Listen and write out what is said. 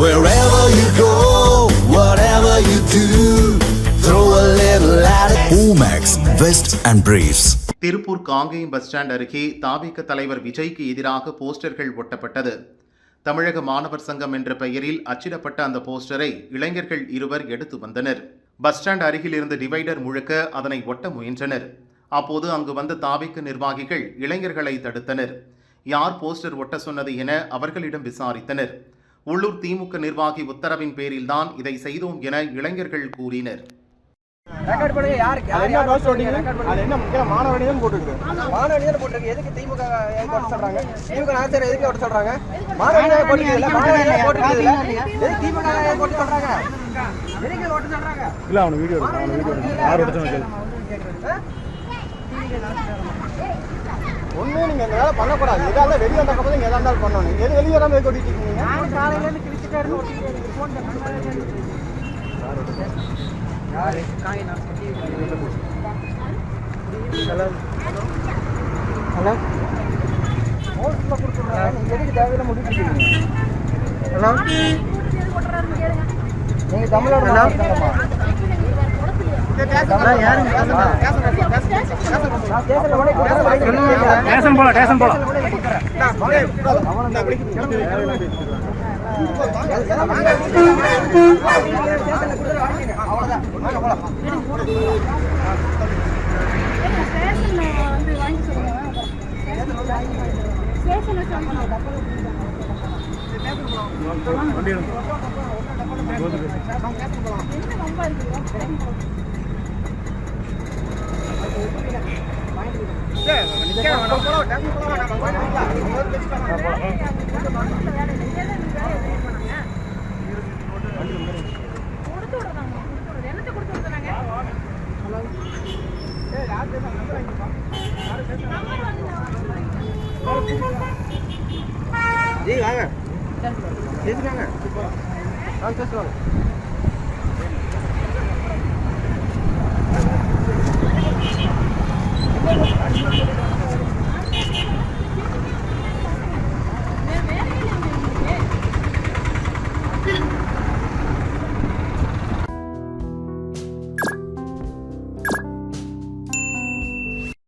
Wherever you go, whatever you do, throw a little at it. Omax, Vest and Briefs. Tiruppur Kangeyam bus stand அருகே தாவேக தலைவர் விஜய்க்கு எதிராக போஸ்டர்கள் ஒட்டப்பட்டது. தமிழக மாணவர் சங்கம் என்ற பெயரில் அச்சிடப்பட்ட அந்த போஸ்டரை இளைஞர்கள் இருவர் எடுத்து வந்தனர். பஸ் ஸ்டாண்ட் அருகில் இருந்த டிவைடர் முழுக்க அதனை ஒட்ட முயன்றனர். அப்போது அங்கு வந்த தாவேக்க நிர்வாகிகள் இளைஞர்களை தடுத்தனர். யார் போஸ்டர் ஒட்ட சொன்னது என அவர்களிடம் விசாரித்தனர். உள்ளூர் திமுக நிர்வாகி உத்தரவின் பேரில்தான் இதை செய்தோம் என இளைஞர்கள் கூறினர். இல்ல அவன வீடியோ அவன வீடியோ யார் எடுத்து கேளு ஒண்ணு நீங்க இந்த வேலை பண்ணக்கூடாது. எதா இருந்தாலும் வெளியே வந்த போது நீங்க எதா இருந்தாலும் பண்ணணும். எது வெளியே வராம எதுக்கு ஓட்டிட்டு இருக்கீங்க? இருந்து ஹலோ. ஹலோ? போஸ்ட்ல கொடுத்துருக்காங்க நீங்க எதுக்கு தேவையில்ல ஹலோ. மாணவர் டேஷன் போலாம் டேஷன் சொல்லுங்க வண்டி ஜி வாங்க. பேசுறாங்க ஆ பேசுவாங்க